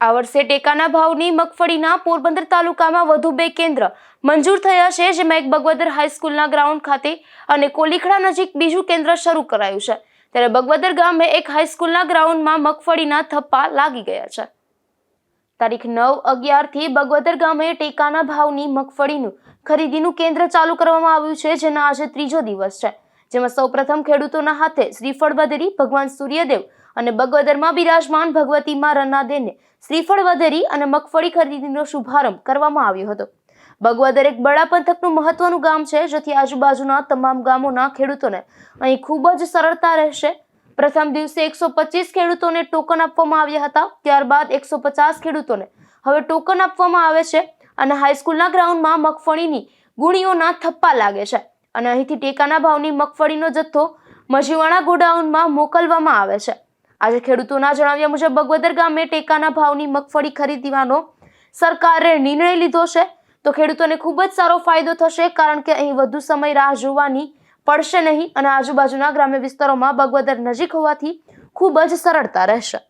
આ વર્ષે ટેકાના ભાવની મગફળીના પોરબંદર તાલુકામાં વધુ બે કેન્દ્ર મંજૂર થયા છે, જેમાં એક બગવદર હાઈસ્કૂલના ગ્રાઉન્ડ ખાતે અને કોલીખડા નજીક બીજું કેન્દ્ર શરૂ કરાયું છે. ત્યારે બગવદર ગામે એક હાઈસ્કૂલના ગ્રાઉન્ડમાં મગફળીના થપ્પા લાગી ગયા છે. તારીખ નવ અગિયારથી બગવદર ગામે ટેકાના ભાવની મગફળીનું ખરીદીનું કેન્દ્ર ચાલુ કરવામાં આવ્યું છે, જેના આજે ત્રીજો દિવસ છે. જેમાં સૌપ્રથમ ખેડૂતોના હાથે શ્રીફળ બદરી ભગવાન સૂર્યદેવ અને બગવદરમાં બિરાજમાન ભગવતી માં રનાદેને શ્રીફળ વધેરી અને મગફળી ખરીદીનો શુભારંભ કરવામાં આવ્યો હતો. બગવદર એક બડા પંથકનું મહત્વનું ગામ છે, જેથી આજુબાજુના તમામ ગામોના ખેડૂતોને અહીં ખૂબ જ સરળતા રહેશે. પ્રથમ દિવસે એકસો પચીસ ખેડૂતોને ટોકન આપવામાં આવ્યા હતા, ત્યારબાદ એકસો પચાસ ખેડૂતોને હવે ટોકન આપવામાં આવે છે અને હાઈસ્કૂલના ગ્રાઉન્ડમાં મગફળીની ગુણીઓના થપ્પા લાગે છે. અને અહીંથી ટેકાના ભાવની મગફળીનો જથ્થો મજીવાણા ગોડાઉનમાં મોકલવામાં આવે છે. આજે ખેડૂતોના જણાવ્યા મુજબ બગવદર ગામે ટેકાના ભાવની મગફળી ખરીદવાનો સરકારે નિર્ણય લીધો છે. તો ખેડૂતોને ખૂબ જ સારો ફાયદો થશે કારણ કે અહીં વધુ સમય રાહ જોવાની પડશે નહીં અને આજુબાજુના ગ્રામ્ય વિસ્તારોમાં બગવદર નજીક હોવાથી ખૂબ જ સરળતા રહેશે.